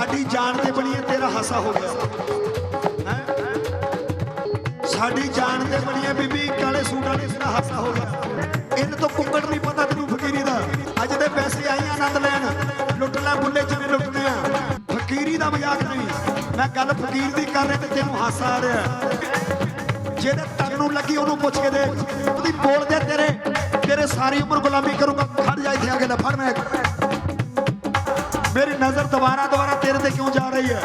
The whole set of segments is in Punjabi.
ਸਾਡੀ ਜਾਨ ਤੇ ਬਣੀਏ ਤੇਰਾ ਹਾਸਾ ਹੋ ਗਿਆ। ਸਾਡੀ ਜਾਨ ਤੇ ਬਣੀਏ ਬੀਬੀ, ਕਾਲੇ ਸੂਟ ਵਾਲੇ, ਤੇਰਾ ਹਾਸਾ ਹੋ ਗਿਆ। ਇਹਨਾਂ ਤੋਂ ਕੁੱਕੜ ਨਹੀਂ ਪਤਾ ਤੈਨੂੰ ਫਕੀਰੀ ਦਾ। ਅੱਜ ਦੇ ਪੈਸੇ ਆਈਆਂ ਆਨੰਦ ਲੈਣ। ਲੁੱਟ ਲੈ ਬੁੱਲੇ ਜਿਵੇਂ ਲੁੱਟਦੇ ਆ। ਫਕੀਰੀ ਦਾ ਮਜ਼ਾਕ ਨਹੀਂ। ਮੈਂ ਗੱਲ ਫਕੀਰ ਦੀ ਕਰ ਰਿਹਾ ਤੇ ਤੈਨੂੰ ਹਾਸਾ ਆ ਰਿਹਾ। ਜਿਹਦੇ ਤਨ ਨੂੰ ਲੱਗੀ ਉਹਨੂੰ ਪੁੱਛ ਕੇ ਦੇ ਉਹਦੀ ਬੋਲ ਦੇ ਤੇਰੇ। ਤੇਰੇ ਸਾਰੀ ਉਮਰ ਗੁਲਾਮੀ ਕਰੂੰਗਾ। ਖੜ ਜਾ ਇੱਥੇ ਆ ਕੇ ਲੈ, ਫੜ ਮੈਂ। ਮੇਰੀ ਨਜ਼ਰ ਦੁਬਾਰਾ ਦੁਬਾਰਾ ਤੇਰੇ ਤੇ ਕਿਉਂ ਜਾ ਰਹੀ ਹੈ?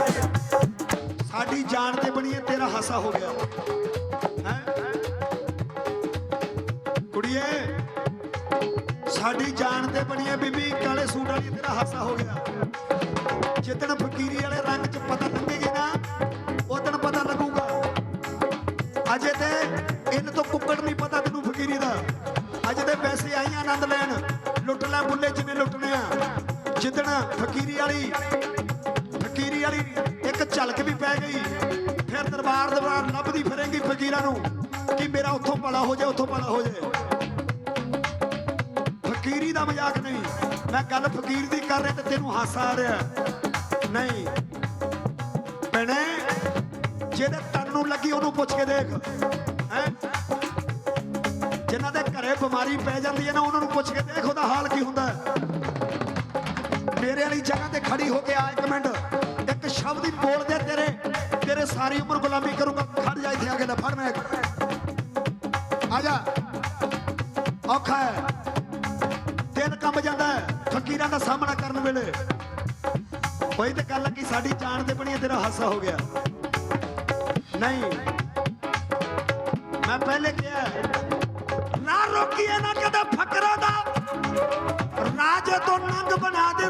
ਸਾਡੀ ਜਾਨ ਤੇ ਬਣੀਏ ਤੇਰਾ ਹਾਸਾ ਹੋ ਗਿਆ। ਕੁੜੀਏ, ਸਾਡੀ ਜਾਨ ਤੇ ਬਣੀਏ ਬੀਬੀ, ਕਾਲੇ ਸੂਟ ਵਾਲੀ, ਤੇਰਾ ਹਾਸਾ ਹੋ ਗਿਆ। ਜਿੱਦਣ ਫਕੀਰੀ ਵਾਲੇ ਰੰਗ 'ਚ ਪਤਾ ਲੱਗੇਗੀ ਨਾ ਉਦੋਂ ਪਤਾ ਲੱਗੂਗਾ। ਅਜੇ ਤੇ ਇਹਨਾਂ ਤੋਂ ਕੁੱਕੜ ਨਹੀਂ ਪਤਾ ਤੈਨੂੰ ਫਕੀਰੀ ਦਾ। ਅਜੇ ਤੇ ਪੈਸੇ ਆਈਆਂ ਆਨੰਦ ਲੈਣ। ਲੁੱਟ ਲੈ ਬੁੱਲੇ ਜਿਵੇਂ ਲੁੱਟਣੇ ਆ। ਜਿੱਦਣ ਫਕੀਰੀ ਵਾਲੀ ਫਕੀਰੀ ਵਾਲੀ ਇੱਕ ਝਲਕ ਵੀ ਪੈ ਗਈ, ਫਿਰ ਦਰਬਾਰ ਦਰਬਾਰ ਲੱਭਦੀ ਫਿਰੇਂਗੀ ਫਕੀਰਾਂ ਨੂੰ ਕਿ ਮੇਰਾ ਉੱਥੋਂ ਭਲਾ ਹੋ ਜਾਏ, ਉੱਥੋਂ ਭਲਾ ਹੋ ਜਾਏ। ਫਕੀਰੀ ਦਾ ਮਜ਼ਾਕ ਨਹੀਂ, ਮੈਂ ਗੱਲ ਫਕੀਰ ਦੀ ਕਰ ਰਿਹਾ ਤੇ ਤੈਨੂੰ ਹਾਸਾ ਆ ਰਿਹਾ। ਨਹੀਂ, ਭੈਣੇ, ਜਿਹਦੇ ਤਨ ਨੂੰ ਲੱਗੀ ਉਹਨੂੰ ਪੁੱਛ ਕੇ ਦੇਖ, ਹੈ? ਜਿਨ੍ਹਾਂ ਦੇ ਘਰੇ ਬਿਮਾਰੀ ਪੈ ਜਾਂਦੀ ਹੈ ਨਾ, ਉਹਨਾਂ ਨੂੰ ਪੁੱਛ ਕੇ ਦੇਖ ਉਹਦਾ ਹਾਲ ਕੀ ਹੁੰਦਾ। ਹੈ। ਮੇਰੇ ਵਾਲੀ ਜਗ੍ਹਾ ਤੇ ਖੜੀ ਹੋ ਕੇ ਆ ਇੱਕ ਮਿੰਟ। ਇੱਕ ਸ਼ਬਦ ਹੀ ਬੋਲ ਦੇ ਤੇਰੇ। ਤੇਰੇ ਸਾਰੀ ਉਮਰ ਗੁਲਾਮੀ ਕਰੂੰਗਾ। ਖੜ ਜਾ ਇੱਥੇ ਆ ਕੇ ਲੈ ਫੜ ਮੈਂ ਆ ਜਾ। ਔਖਾ ਹੈ। ਦਿਲ ਕੰਬ ਜਾਂਦਾ ਹੈ। ਫਕੀਰਾਂ ਦਾ ਸਾਹਮਣਾ ਕਰਨ ਵੇਲੇ। ਕੋਈ ਤੇ ਗੱਲ ਕੀ ਸਾਡੀ ਜਾਨ ਤੇ ਬਣੀ ਹੈ, ਤੇਰਾ ਹਾਸਾ ਹੋ ਗਿਆ। ਨਹੀਂ। ਮੈਂ ਪਹਿਲੇ ਕਿਹਾ ਹੈ, ਨਾ ਰੋਕੀਏ ਨਾ ਕਦੇ ਫਕਰਾਂ ਦਾ। ਰਾਜ ਤੋਂ ਨੰਗ ਬਣਾ ਦੇ।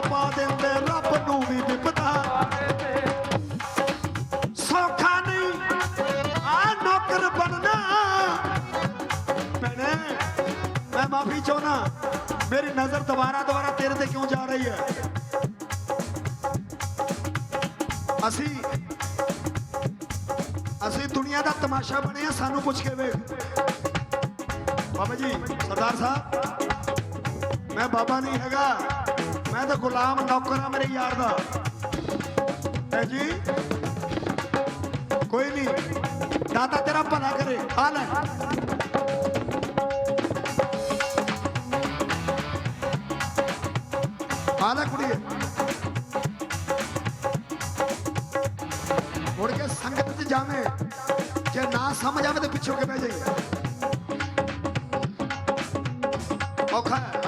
ਪਾ ਦਿੰਦੇ, ਰੱਬ ਨੂੰ ਵੀ ਵਿਪਤਾ ਸੌਖਾ ਨਹੀਂ, ਆ ਨੌਕਰ ਬਣਨਾ। ਭੈਣੇ, ਮੈਂ ਮਾਫੀ ਚਾਹੁੰਦਾ, ਮੇਰੀ ਨਜ਼ਰ ਦੁਬਾਰਾ ਦੁਬਾਰਾ ਤੇਰੇ ਤੇ ਕਿਉਂ ਜਾ ਰਹੀ ਹੈ? ਅਸੀਂ ਅਸੀਂ ਦੁਨੀਆ ਦਾ ਤਮਾਸ਼ਾ ਬਣੇ ਆ ਸਾਨੂੰ ਪੁੱਛ ਕੇ ਵੇਖ। ਬਾਬਾ ਜੀ, ਸਰਦਾਰ ਸਾਹਿਬ, ਮੈਂ ਬਾਬਾ ਨਹੀਂ ਹੈਗਾ। ਮੈਂ ਤਾਂ ਗੁਲਾਮ ਨੌਕਰ ਆ ਮੇਰੇ ਯਾਰ ਦਾ। ਹੈ ਜੀ? ਕੋਈ ਨਹੀਂ। ਦਾਤਾ ਤੇਰਾ ਭਲਾ ਕਰੇ। ਆ ਲੈ। ਆ ਲੈ ਕੁੜੀਏ ਮੁੜ ਕੇ ਸੰਗਤ 'ਚ ਜਾਵੇਂ। ਜੇ ਨਾ ਸਮਝ ਆਵੇ ਤੇ ਪਿੱਛੋਂ ਕੇ ਬਹਿ ਜਾਈਂ ਔਖਾ